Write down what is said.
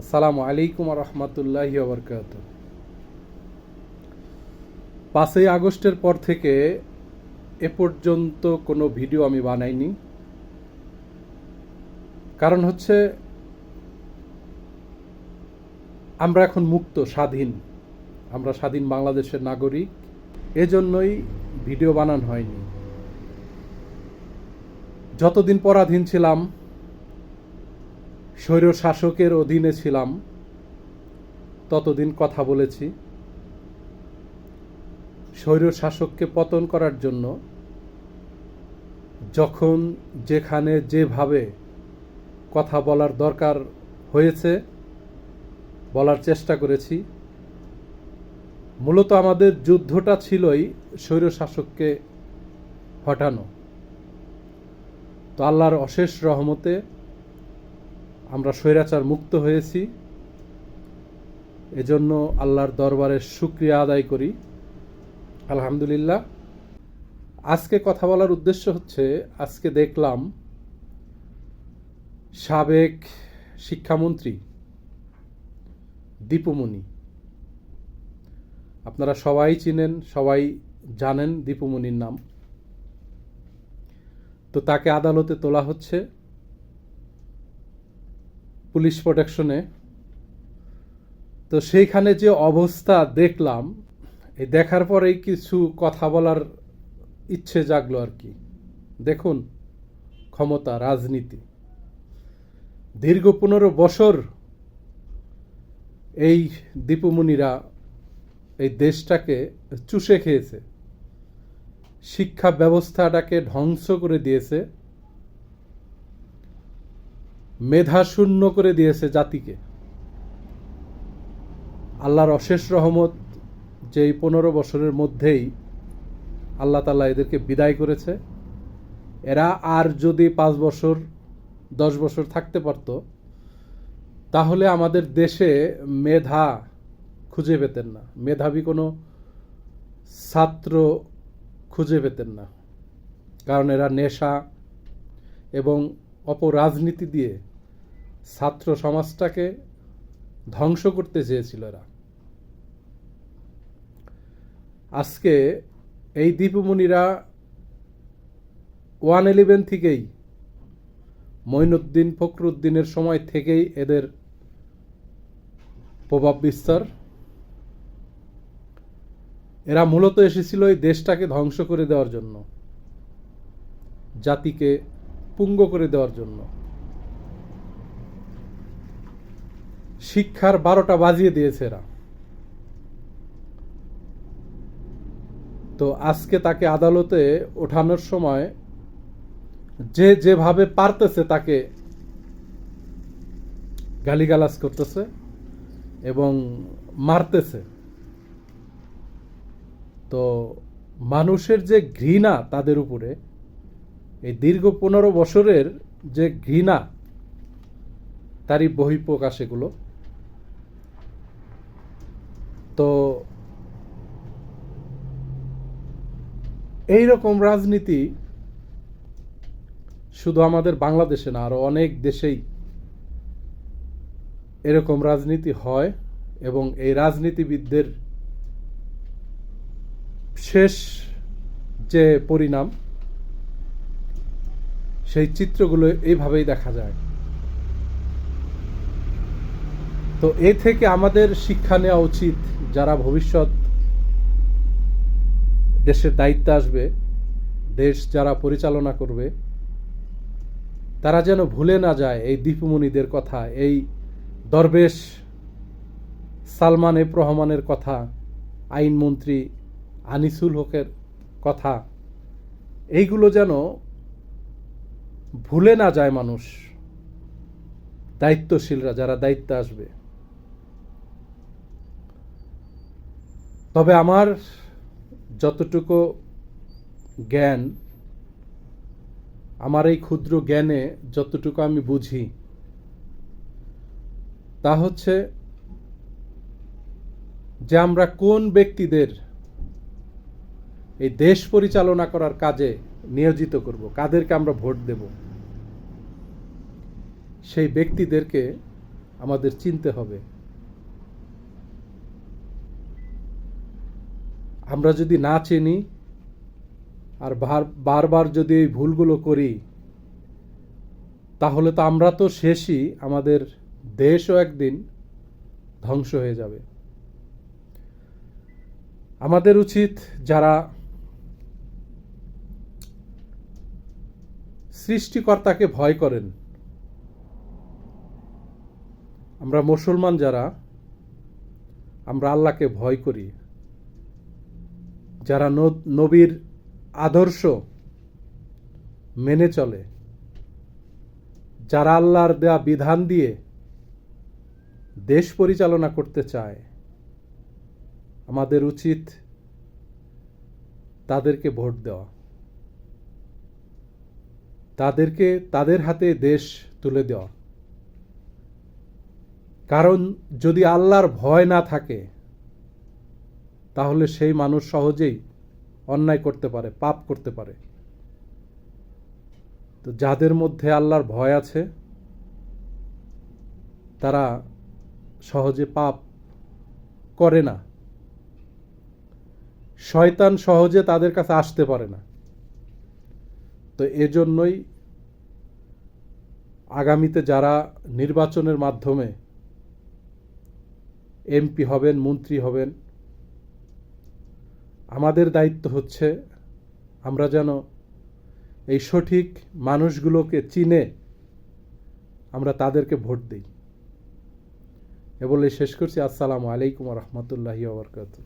আসসালামু আলাইকুম রহমতুল্লাহি বরকাত পাঁচই আগস্টের পর থেকে এ পর্যন্ত কোনো ভিডিও আমি বানাইনি। কারণ হচ্ছে আমরা এখন মুক্ত, স্বাধীন। আমরা স্বাধীন বাংলাদেশের নাগরিক। এজন্যই ভিডিও বানানো হয়নি। যতদিন পরাধীন ছিলাম স্বৈর শাসকের অধীনে ছিলাম, ততদিন কথা বলেছি। স্বৈর শাসককে পতন করার জন্য যখন যেখানে যেভাবে কথা বলার দরকার হয়েছে, বলার চেষ্টা করেছি। মূলত আমাদের যুদ্ধটা ছিলই স্বৈর শাসককে হটানো। তো আল্লাহর অশেষ রহমতে আমরা স্বৈরাচার মুক্ত হয়েছি। এজন্য আল্লাহর দরবারে শুক্রিয়া আদায় করি। আলহামদুলিল্লাহ। আজকে কথা বলার উদ্দেশ্য হচ্ছে, আজকে দেখলাম সাবেক শিক্ষামন্ত্রী দীপুমণি। আপনারা সবাই চিনেন, সবাই জানেন দীপুমণির নাম। তো তাকে আদালতে তোলা হচ্ছে। পুলিশ প্রোটেকশনে। তো সেইখানে যে অবস্থা দেখলাম, এই দেখার পরেই কিছু কথা বলার ইচ্ছে জাগলো আর কি। দেখুন ক্ষমতা, রাজনীতি। দীর্ঘ পনেরো বছর এই দীপুমুনিরা এই দেশটাকে চুষে খেয়েছে। শিক্ষা ব্যবস্থাটাকে ধ্বংস করে দিয়েছে। মেধা শূন্য করে দিয়েছে জাতিকে। আল্লাহর অশেষ রহমত যে এই পনেরো বছরের মধ্যেই আল্লাহ তালা এদেরকে বিদায় করেছে। এরা আর যদি পাঁচ বছর, দশ বছর থাকতে পারত, তাহলে আমাদের দেশে মেধা খুঁজে পেতেন না। মেধাবী কোনো ছাত্র খুঁজে পেতেন না। কারণ এরা নেশা এবং অপরাজনীতি দিয়ে ছাত্র সমাজটাকে ধ্বংস করতে চেয়েছিল এরা। আজকে এই দীপমণিরা ওয়ান ইলেভেন থেকেই মঈনুদ্দিন ফখরুদ্দিনের সময় থেকেই এদের প্রভাব বিস্তার। এরা মূলত এসেছিল এই দেশটাকে ধ্বংস করে দেওয়ার জন্য, জাতিকে পুঙ্গ করে দেওয়ার জন্য। শিক্ষার বারোটা বাজিয়ে দিয়েছে এরা। তো আজকে তাকে আদালতে ওঠানোর সময় যে যেভাবে পারতেছে তাকে গালিগালাজ করতেছে এবং মারতেছে। তো মানুষের যে ঘৃণা তাদের উপরে, এই দীর্ঘ পনেরো বছরের যে ঘৃণা, তারই বহিঃপ্রকাশ এগুলো। তো এই রকম রাজনীতি শুধু আমাদের বাংলাদেশে না, আরও অনেক দেশেই এরকম রাজনীতি হয় এবং এই রাজনীতিবিদদের শেষ যে পরিণাম, সেই চিত্রগুলো এইভাবেই দেখা যায়। তো এ থেকে আমাদের শিক্ষা নেওয়া উচিত যারা ভবিষ্যৎ দেশের দায়িত্বে আসবে, দেশ যারা পরিচালনা করবে, তারা যেন ভুলে না যায় এই দীপুমণিদের কথা, এই দরবেশ সালমান এফ রহমানের কথা, আইনমন্ত্রী আনিসুল হকের কথা। এইগুলো যেন ভুলে না যায় মানুষ, দায়িত্বশীলরা যারা দায়িত্বে আসবে। তবে আমার যতটুকু জ্ঞান, আমার এই ক্ষুদ্র জ্ঞানে যতটুকু আমি বুঝি, তা হচ্ছে যে আমরা কোন ব্যক্তিদের এই দেশ পরিচালনা করার কাজে নিয়োজিত করব, কাদেরকে আমরা ভোট দেব, সেই ব্যক্তিদেরকে আমাদের চিনতে হবে। আমরা যদি না চিনি আর বার- বারবার যদি এই ভুলগুলো করি, তাহলে তো আমরা তো শেষই আমাদের দেশও একদিন ধ্বংস হয়ে যাবে। আমাদের উচিত যারা সৃষ্টিকর্তাকে ভয় করেন, আমরা মুসলমান যারা, আমরা আল্লাহকে ভয় করি। যারা নবীর আদর্শ মেনে চলে, যারা আল্লাহর দেয়া বিধান দিয়ে দেশ পরিচালনা করতে চায়, আমাদের উচিত তাদেরকে ভোট দেওয়া। তাদেরকে, তাদের হাতে দেশ তুলে দেওয়া। কারণ যদি আল্লাহর ভয় না থাকে তাহলে সেই মানুষ সহজেই অন্যায় করতে পারে, পাপ করতে পারে। তো যাদের মধ্যে আল্লাহর ভয় আছে, তারা সহজে পাপ করে না। শয়তান সহজে তাদের কাছে আসতে পারে না। তো এজন্যই আগামীতে যারা নির্বাচনের মাধ্যমে এমপি হবেন, মন্ত্রী হবেন আমাদের দায়িত্ব হচ্ছে আমরা যেন এই সঠিক মানুষগুলোকে চিনে আমরা তাদেরকে ভোট দিই। এ বলে শেষ করছি। আসসালামু আলাইকুম রহমতুল্লাহি ওবরকাতুহ